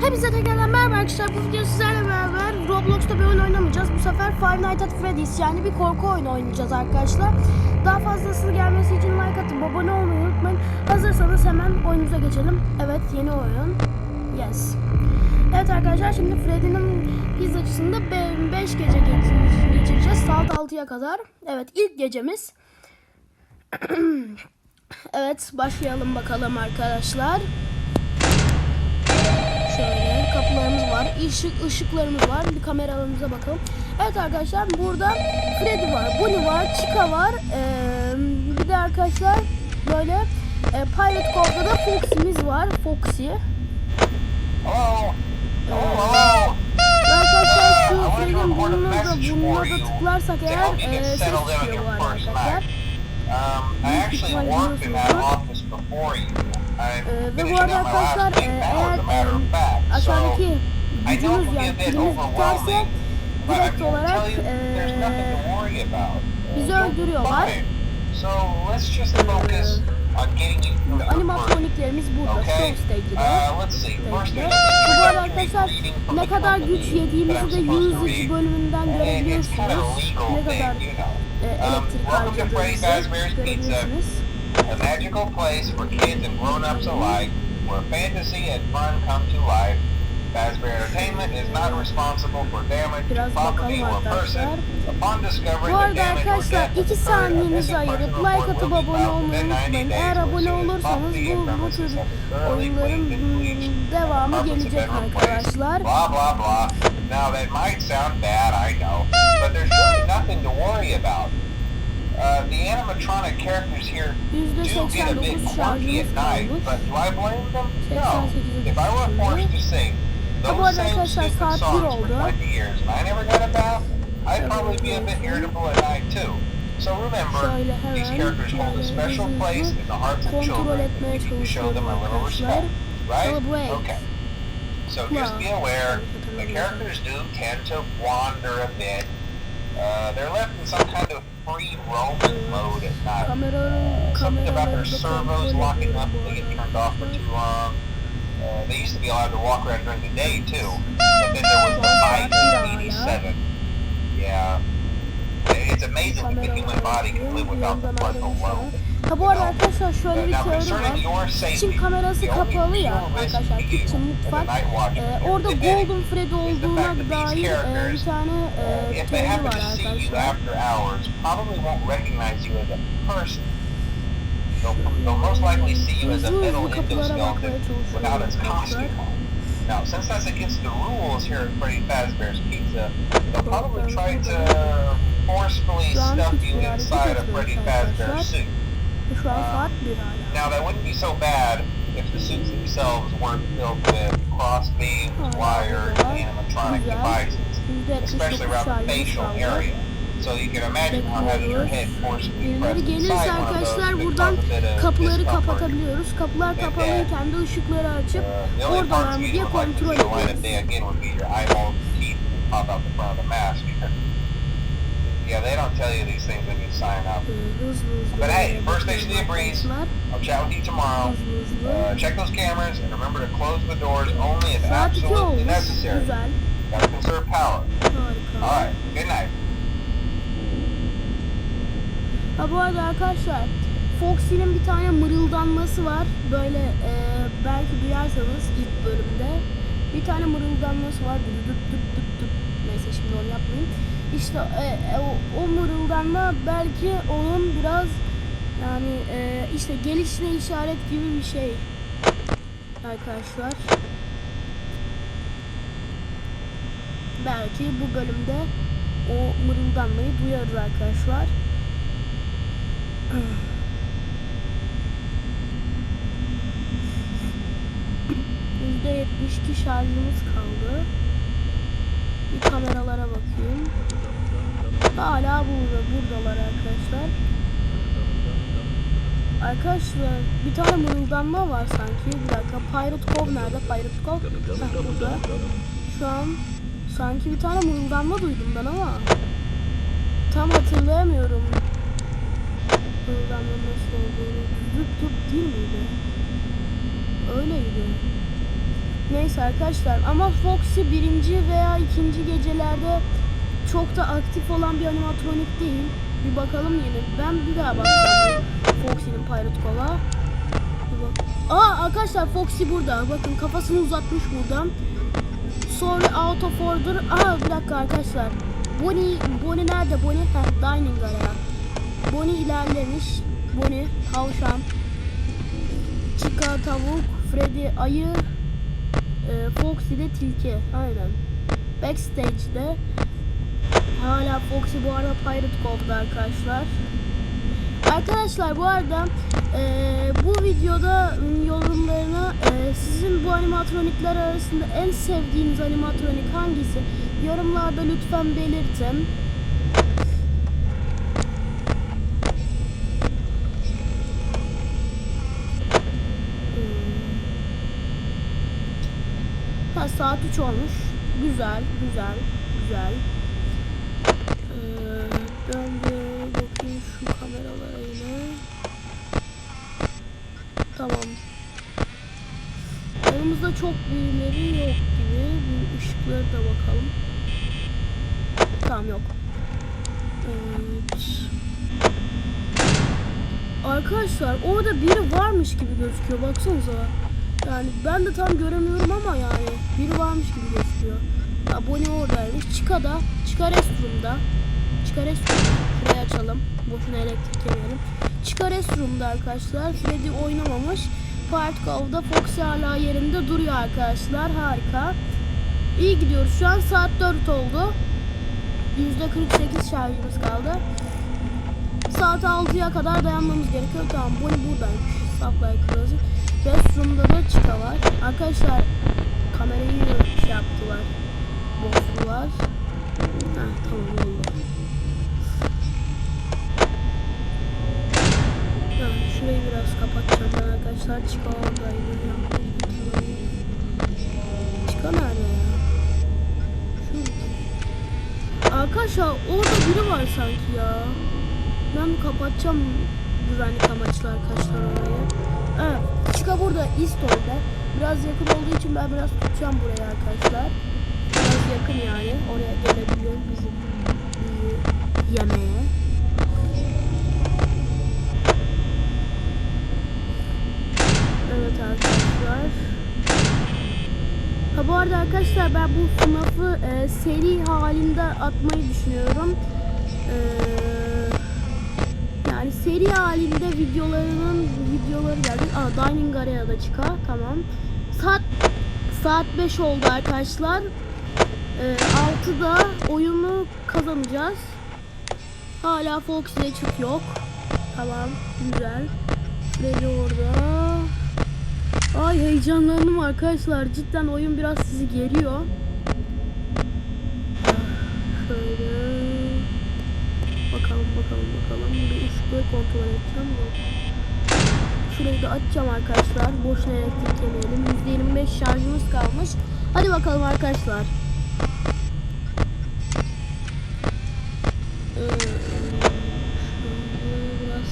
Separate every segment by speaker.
Speaker 1: Hepinize tekrardan merhaba arkadaşlar. Bu video sizlerle beraber Roblox'ta bir oyun oynamayacağız. Bu sefer Five Nights at Freddy's yani bir korku oyunu oynayacağız arkadaşlar. Daha fazlasını gelmesi için like atıp abone olmayı unutmayın. Hazırsanız hemen oyunumuza geçelim. Evet yeni oyun. Yes. Evet arkadaşlar şimdi Freddy'nin pizzacısında 5 gece geç- geçireceğiz. Saat 6'ya kadar. Evet ilk gecemiz. evet başlayalım bakalım arkadaşlar. Şöyle kapılarımız var. Işık ışıklarımız var. Bir kameralarımıza bakalım. Evet arkadaşlar burada Freddy var, Bonnie var, Chica var. Ee, bir de arkadaşlar böyle e, Pirate Cove'da da Foxy'miz var. Foxy. Ve arkadaşlar şu Freddy'nin burnuna da, burnuna da tıklarsak eğer e, ses çıkıyor bu arkadaşlar.
Speaker 2: Um, I actually worked in that office before you.
Speaker 1: Ee, ve bu arada arkadaşlar e, eğer e, aşağıdaki gücümüz yani pilimiz biterse direkt olarak e.
Speaker 2: Uh,
Speaker 1: bizi öldürüyorlar.
Speaker 2: first
Speaker 1: animatroniklerimiz burada.
Speaker 2: Okay.
Speaker 1: Shows'ta ilgili.
Speaker 2: Uh,
Speaker 1: Bu arada arkadaşlar ne kadar güç yediğimizi de
Speaker 2: supposed to
Speaker 1: 100.
Speaker 2: read.
Speaker 1: bölümünden görebiliyorsunuz. Ne kadar e, elektrik harcadığımızı görebilirsiniz.
Speaker 2: A magical place for kids and grown-ups alike, where fantasy and fun come to life. Fazbear Entertainment is not responsible for damage to
Speaker 1: Biraz
Speaker 2: property
Speaker 1: bakalım
Speaker 2: or person.
Speaker 1: arkadaşlar.
Speaker 2: Upon discovering
Speaker 1: Bu
Speaker 2: the
Speaker 1: arada
Speaker 2: damage or
Speaker 1: arkadaşlar
Speaker 2: death
Speaker 1: 2
Speaker 2: occurred, a
Speaker 1: saniyenizi
Speaker 2: missing
Speaker 1: ayırıp
Speaker 2: person
Speaker 1: like
Speaker 2: report
Speaker 1: atıp
Speaker 2: will be
Speaker 1: abone
Speaker 2: filed
Speaker 1: olmayı
Speaker 2: within 90
Speaker 1: unutmayın.
Speaker 2: days
Speaker 1: Eğer abone olursanız
Speaker 2: property
Speaker 1: bu,
Speaker 2: and
Speaker 1: bu tür
Speaker 2: have been thoroughly
Speaker 1: oyunların
Speaker 2: cleaned and bleached.
Speaker 1: mm, devamı
Speaker 2: have
Speaker 1: gelecek
Speaker 2: been replaced.
Speaker 1: arkadaşlar.
Speaker 2: Blah blah blah. Now that might sound bad, I know, but there's really nothing to worry about. Uh, the animatronic characters here do get a bit
Speaker 1: %89
Speaker 2: quirky at night, but do I blame them? No.
Speaker 1: 88'e
Speaker 2: If I were forced to sing those same stupid songs for
Speaker 1: oldu.
Speaker 2: 20 years and I never got a bath, I'd probably be a bit irritable at night too. So remember, these characters hold a special place in the hearts of children. need to show them a little respect, right? Okay. So just be aware, the characters do tend to wander a bit. Uh, they're left in some kind of free roaming mode at night.
Speaker 1: Kameraların
Speaker 2: Something about their servos locking up if they get turned off for too long. Uh, they used to be allowed to walk around during the day too. But then there was the fight in 87. Yeah. It's amazing that the human body can live without the frontal lobe.
Speaker 1: Ha bu arada arkadaşlar şöyle bir teori
Speaker 2: concerning
Speaker 1: var. Kitchen kamerası kapalı ya arkadaşlar. Kitchen mutfak. Ee, orada Golden
Speaker 2: the
Speaker 1: olduğuna dair e, bir tane e, teori var arkadaşlar.
Speaker 2: They'll, most likely see you as a
Speaker 1: bakmaya
Speaker 2: endoskeleton
Speaker 1: çalışıyorum
Speaker 2: without its costume on. Now, since that's against the rules here at Freddy Fazbear's Pizza, they'll probably try to forcefully stuff you inside a Freddy. Fazbear suit.
Speaker 1: Şu an
Speaker 2: Uh,
Speaker 1: saat bir hala.
Speaker 2: Now, that wouldn't be so bad if the suits themselves weren't filled with cross beams, wires, animatronic devices,
Speaker 1: %79
Speaker 2: especially around the facial area. So you can imagine how having your head forcibly pressed
Speaker 1: gelirse arkadaşlar buradan kapıları kapatabiliyoruz. Kapılar kapalıyken de ışıkları açıp
Speaker 2: Uh, would like to
Speaker 1: kontrol ediyoruz.
Speaker 2: yeah, they don't tell you these things when you sign up.
Speaker 1: Hızlı.
Speaker 2: But hey, first station of the breeze. I'll chat with you tomorrow. Uh, check those cameras and remember to close the doors only if
Speaker 1: Saat 2
Speaker 2: absolutely necessary. Gotta conserve power. Alright, good night.
Speaker 1: Ha bu arada arkadaşlar Foxy'nin bir tane mırıldanması var. Böyle e, belki duyarsanız ilk bölümde bir tane mırıldanması var. Düt düt düt düt. Neyse şimdi onu yapmayayım. İşte e, e, o, o mırıldanma belki onun biraz yani e, işte gelişine işaret gibi bir şey arkadaşlar. Belki bu bölümde o mırıldanmayı duyarız arkadaşlar. %72 şarjımız kaldı. Bir kameralara bakayım. Hala burada, buradalar arkadaşlar. Arkadaşlar bir tane mırıldanma var sanki. Bir dakika. Pirate Cove nerede? Pirate Cove. Heh, burada. Şu an sanki bir tane mırıldanma duydum ben ama tam hatırlayamıyorum. Mırıldanma nasıl olduğunu. Düt düt değil miydi? Öyleydi. Neyse arkadaşlar ama Foxy birinci veya ikinci gecelerde çok da aktif olan bir animatronik değil. Bir bakalım yine. Ben bir daha bakacağım. Foxy'nin Pirate Cola. Aa arkadaşlar Foxy burada. Bakın kafasını uzatmış buradan. Sonra out of order. Aa bir dakika arkadaşlar. Bonnie, Bonnie nerede? Bonnie? Heh, dining area. Bonnie ilerlemiş. Bonnie, tavşan. Chica tavuk, Freddy ayı, e, Foxy de tilki. Aynen. Backstage'de hala Foxy bu arada Pirate Cove'da arkadaşlar. Arkadaşlar bu arada e, bu videoda m, yorumlarına e, sizin bu animatronikler arasında en sevdiğiniz animatronik hangisi? Yorumlarda lütfen belirtin. Ha, saat 3 olmuş. Güzel, güzel, güzel. Bir bakayım şu kameralara yine. Tamam. Yanımızda çok birileri yok gibi. Bu ışıkları da bakalım. Tamam yok. Evet. Arkadaşlar orada biri varmış gibi gözüküyor. Baksanıza. Yani ben de tam göremiyorum ama yani biri varmış gibi gözüküyor. Abone oradaymış. Chica da. Chica Restroom'da. Chica Restroom'da. Şurayı açalım. Boşuna elektrik yemeyelim. Chica Restroom'da arkadaşlar. Freddy oynamamış. Part Cove'da Foxy hala yerinde duruyor arkadaşlar. Harika. İyi gidiyoruz. Şu an saat 4 oldu. %48 şarjımız kaldı. Saat 6'ya kadar dayanmamız gerekiyor. Tamam Bonnie buradaymış. Supply Closet. Restroom'da da Chica var. Arkadaşlar kamerayı şey yaptılar. Bozdular. Ha tamam oldu. Tamam şurayı biraz kapatacağım ben arkadaşlar. Chica oradaydı. Chica nerede ya? Şurada. Arkadaşlar orada biri var sanki ya. Ben kapatacağım güvenlik amaçlı arkadaşlar orayı. Evet. Chica burada Eastol'da. Biraz yakın olduğu için ben biraz tutacağım buraya arkadaşlar. Biraz yakın yani. Oraya gelebiliyor bizim bizi yemeğe. Evet arkadaşlar. Ha bu arada arkadaşlar ben bu FNAF'ı e, seri halinde atmayı düşünüyorum. Eee yani seri halinde videolarının videoları geldi. Aa Dining Area'da çıkar. Tamam. Saat saat 5 oldu arkadaşlar. Ee, 6'da oyunu kazanacağız. Hala Fox'de çık yok. Tamam. Güzel. Freddy orada. Ay heyecanlandım arkadaşlar. Cidden oyun biraz sizi geriyor. Bakalım bakalım bakalım. Bir ışıkları kontrol edeceğim. Şurayı da açacağım arkadaşlar. Boşuna elektrik yemeyelim. %25 şarjımız kalmış. Hadi bakalım arkadaşlar. Ee, şöyle biraz...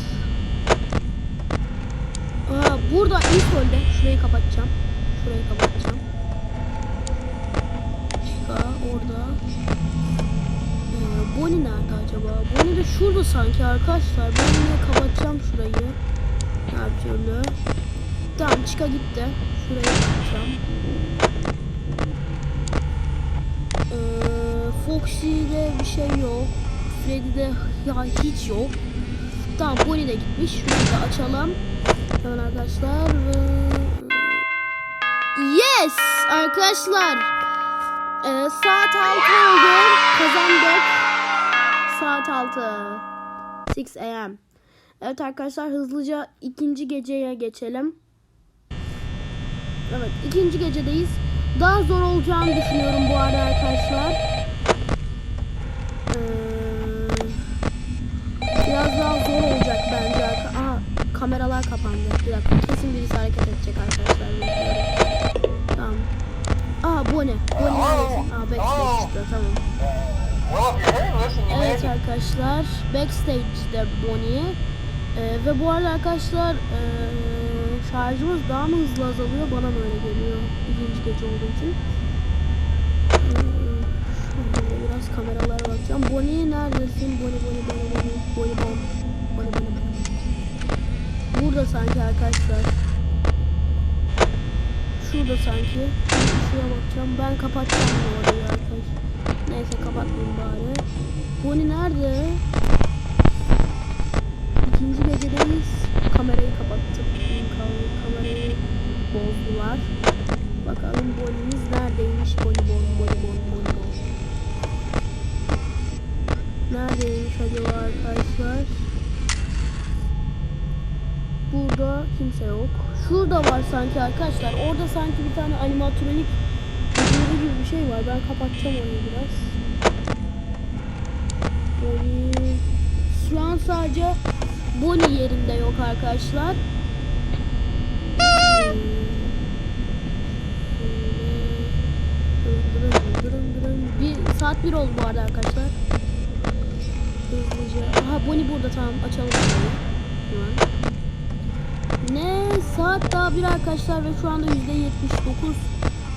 Speaker 1: Aa, burada ilk holde. Şurayı kapatacağım. Şurayı kapatacağım. Çıka orada. Ee, Bonnie nerede acaba? Bonnie de şurada sanki arkadaşlar. Yine kapatacağım şurayı. Her türlü. Tamam Chica gitti. Şurayı kapatacağım. Ee, Foxy'de bir şey yok. Freddy'de ya hiç yok. Tamam Bonnie de gitmiş. Şurayı da açalım. Hemen arkadaşlar. Ve... Yes! Arkadaşlar. Ee, saat 6 oldu. Kazandık. Saat 6. 6 a.m. Evet arkadaşlar hızlıca ikinci geceye geçelim. Evet ikinci gecedeyiz. Daha zor olacağını düşünüyorum bu arada arkadaşlar. Ee, biraz daha zor olacak bence. Aa, kameralar kapandı. Bir dakika kesin birisi hareket edecek arkadaşlar. Bekliyorum. Tamam. Aa Bonnie. Bonnie neredesin? Aa backstage çıktı tamam.
Speaker 2: You
Speaker 1: Evet arkadaşlar backstage'de Bonnie Ee, ve bu arada arkadaşlar ee, şarjımız daha mı hızlı azalıyor? Bana mı öyle geliyor? İkinci gece olduğu için. Ee, biraz kameralara bakacağım. Bonnie neredesin? Bonnie, Bonnie, Bonnie, Bonnie, Bonnie, Bonnie, Bonnie, Bonnie. Burada sanki arkadaşlar. Şurada sanki. Şuraya bakacağım. Ben kapatacağım bu orayı arkadaşlar. Neyse kapatmayayım bari. Bonnie nerede? İkinci gecedeyiz. Kamerayı kapattık. Kam- Kamerayı bozdular. Bakalım Bonnie'miz neredeymiş? Bonnie, Bonnie, Bonnie, Bonnie, Bonnie, Bonnie. Neredeymiş acaba arkadaşlar? Burada kimse yok. Şurada var sanki arkadaşlar. Orada sanki bir tane animatronik gibi bir şey var. Ben kapatacağım onu biraz. Bonnie. Şu an sadece Bonnie yerinde yok arkadaşlar. Bir, saat bir oldu bu arada arkadaşlar. Hızlıca. Aha Bonnie burada tamam açalım. Hemen. Ne saat daha bir arkadaşlar ve şu anda yüzde 79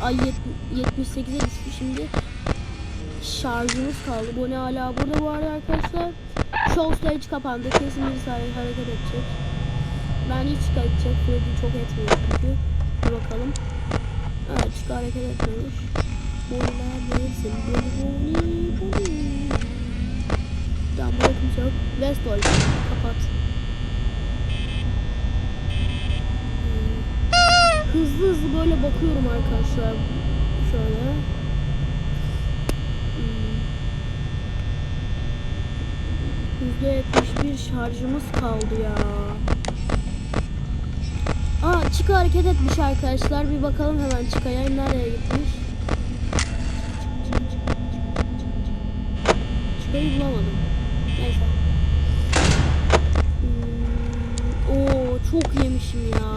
Speaker 1: ay yet- 78'e düştü şimdi şarjımız kaldı. Bu ne hala burada bu arada arkadaşlar. Show stage kapandı. Kesin bir saniye hareket edecek. Ben hiç edecek. Freddy çok etmiyor çünkü. Bir bakalım. Evet çıkar hareket etmemiş. Bonnie, Bonnie. Tamam burada kimse yok. Westall. Kapat. Hızlı böyle bakıyorum arkadaşlar. Şöyle. Hmm. %71 şarjımız kaldı ya. Aa Chica hareket etmiş arkadaşlar. Bir bakalım hemen Chica'ya nereye gitmiş. Chica'yı bulamadım. Neyse. Hmm, Oo çok yemişim ya.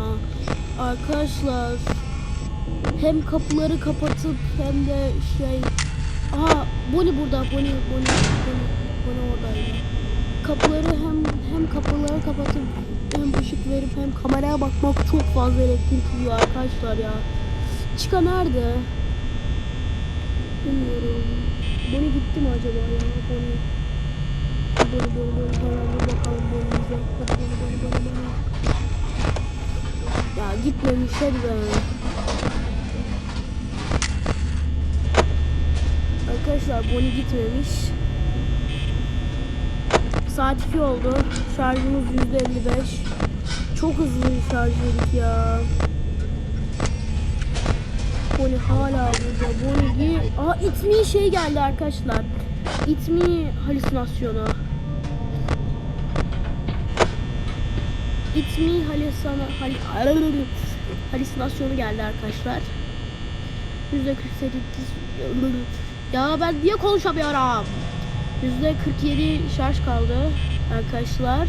Speaker 1: Arkadaşlar hem kapıları kapatıp hem de şey Aha Bonnie burada Bonnie Bonnie Bonnie, Bonnie oradaydı. Kapıları hem hem kapıları kapatıp hem ışık verip hem kameraya bakmak çok fazla elektrik yiyor arkadaşlar ya. Chica nerede? Bilmiyorum. Bonnie gitti mi acaba ya? Bonnie. Bonnie Bonnie Bonnie bir bakalım Bonnie'mize. Hadi Bonnie Bonnie Bonnie Bonnie. Ya gitmemiş hadi be. Arkadaşlar Bonnie gitmemiş. Saat 2 oldu. Şarjımız %55. Çok hızlı şarj yedik ya. Bonnie hala burada. Bonnie gi- Aa It Me şey geldi arkadaşlar. It Me halüsinasyonu. It Me halüsina, hal, halüsinasyonu geldi arkadaşlar. %48 Ya ben niye konuşamıyorum? %47 şarj kaldı arkadaşlar. Ee,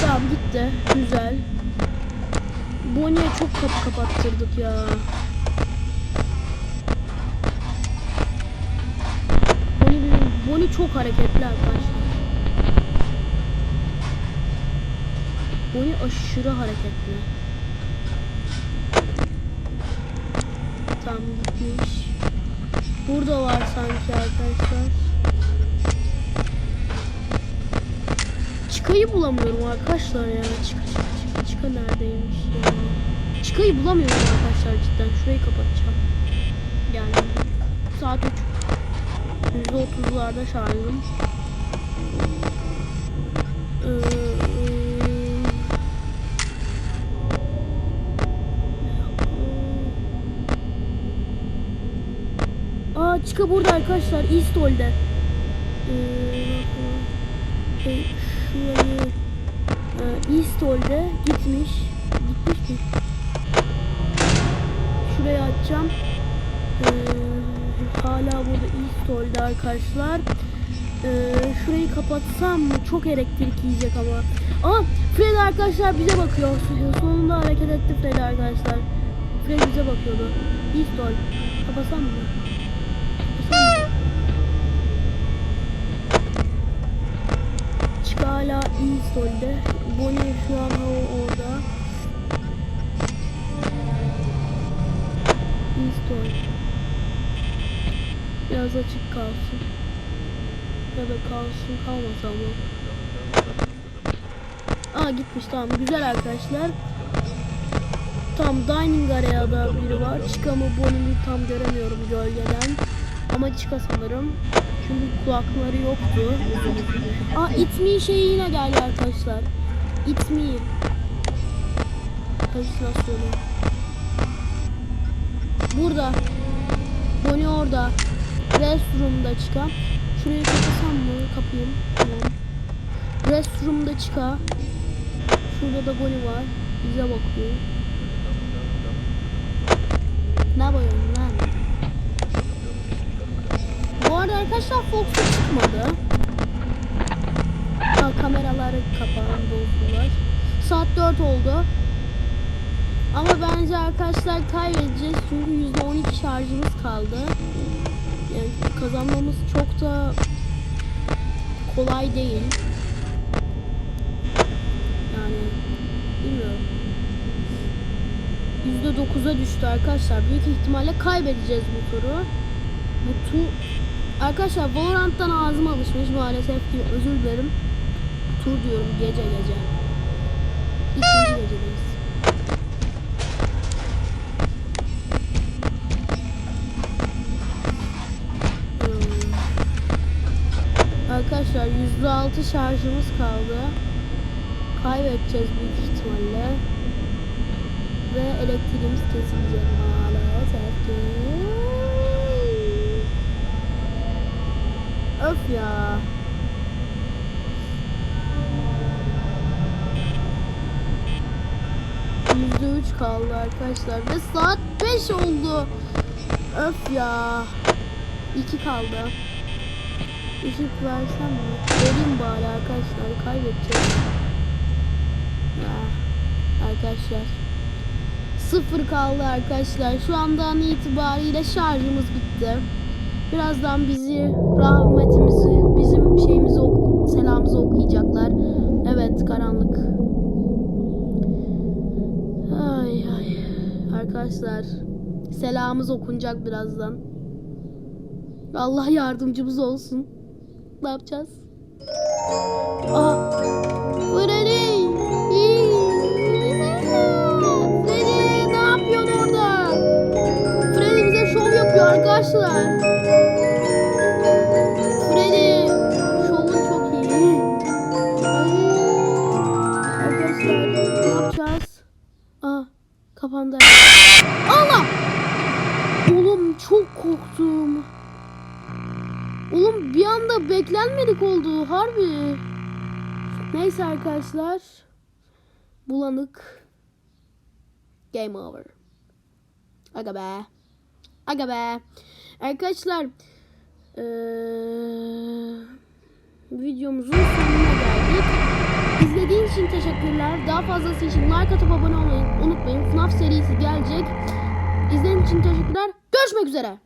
Speaker 1: Tamam gitti. Güzel. Bonnie'ye çok kapı kapattırdık ya. Bonnie, Bonnie çok hareketli arkadaşlar. Bonnie aşırı hareketli. Tam gitmiş. Burada var sanki arkadaşlar. Çıkayı bulamıyorum arkadaşlar ya. Çıka çıka çıka çıka neredeymiş ya. Çıkayı bulamıyorum arkadaşlar cidden. Şurayı kapatacağım. Yani saat 3. %30'larda şarjım. Ee, Chica burada arkadaşlar East Hall'de. Ee, şurayı e, gitmiş. Gitmiş mi? Şurayı açacağım. Ee, hala burada East Hall'de arkadaşlar. Ee, şurayı kapatsam mı? Çok elektrik yiyecek ama. Aa Fred arkadaşlar bize bakıyor. Sonunda hareket etti Fred arkadaşlar. Fred bize bakıyordu. Hall. Kapatsam mı? Hala Eastol'de. Bonnie şu an orada. Eastol. Biraz açık kalsın. Ya da kalsın kalmasa mı? Aa gitmiş tamam güzel arkadaşlar. Tam dining area'da biri var. Chica mı Bonnie'yi tam göremiyorum gölgeden. Ama Chica sanırım. Çünkü kulakları yoktu. Aa It Me şeyi yine geldi arkadaşlar. It Me. Halüsinasyonu. Burada. Bonnie orada. Restroom'da Chica. Şurayı kapasam mı? Kapayım. Tamam. Restroom'da Chica. Şurada da Bonnie var. Bize bakıyor. Ne yapıyorsun lan? Bu arada arkadaşlar Fox'a çıkmadı. Ha, kameraları kapalı bozdular. Saat 4 oldu. Ama bence arkadaşlar kaybedeceğiz çünkü %12 şarjımız kaldı. Yani kazanmamız çok da kolay değil. Yani bilmiyorum. %9'a düştü arkadaşlar. Büyük ihtimalle kaybedeceğiz bu turu. Bu tu Arkadaşlar Valorant'tan ağzım alışmış maalesef ki özür dilerim. Tur diyorum gece gece. İkinci gecedeyiz. Hmm. Arkadaşlar %6 şarjımız kaldı. Kaybedeceğiz büyük ihtimalle. Ve elektriğimiz kesilecek maalesef ki. Öf ya. Yüzde üç kaldı arkadaşlar ve saat 5 oldu. Öf ya. 2 kaldı. Işık versem mi? Vereyim bari arkadaşlar kaybedeceğiz. Ya, arkadaşlar. Sıfır kaldı arkadaşlar. Şu andan itibariyle şarjımız bitti. Birazdan bizi rahmetimizi, Arkadaşlar, selamımız okunacak birazdan. Allah yardımcımız olsun. Ne yapacağız? Aa, Freddy! Freddy ne yapıyorsun orada? Freddy bize şov yapıyor arkadaşlar. Korktum. Oğlum bir anda beklenmedik oldu harbi. Neyse arkadaşlar. Bulanık. Game over. Aga be. Aga be. Arkadaşlar. Eee videomuzun sonuna geldik. İzlediğiniz için teşekkürler. Daha fazlası için like atıp abone olmayı unutmayın. FNAF serisi gelecek. İzlediğiniz için teşekkürler. Görüşmek üzere.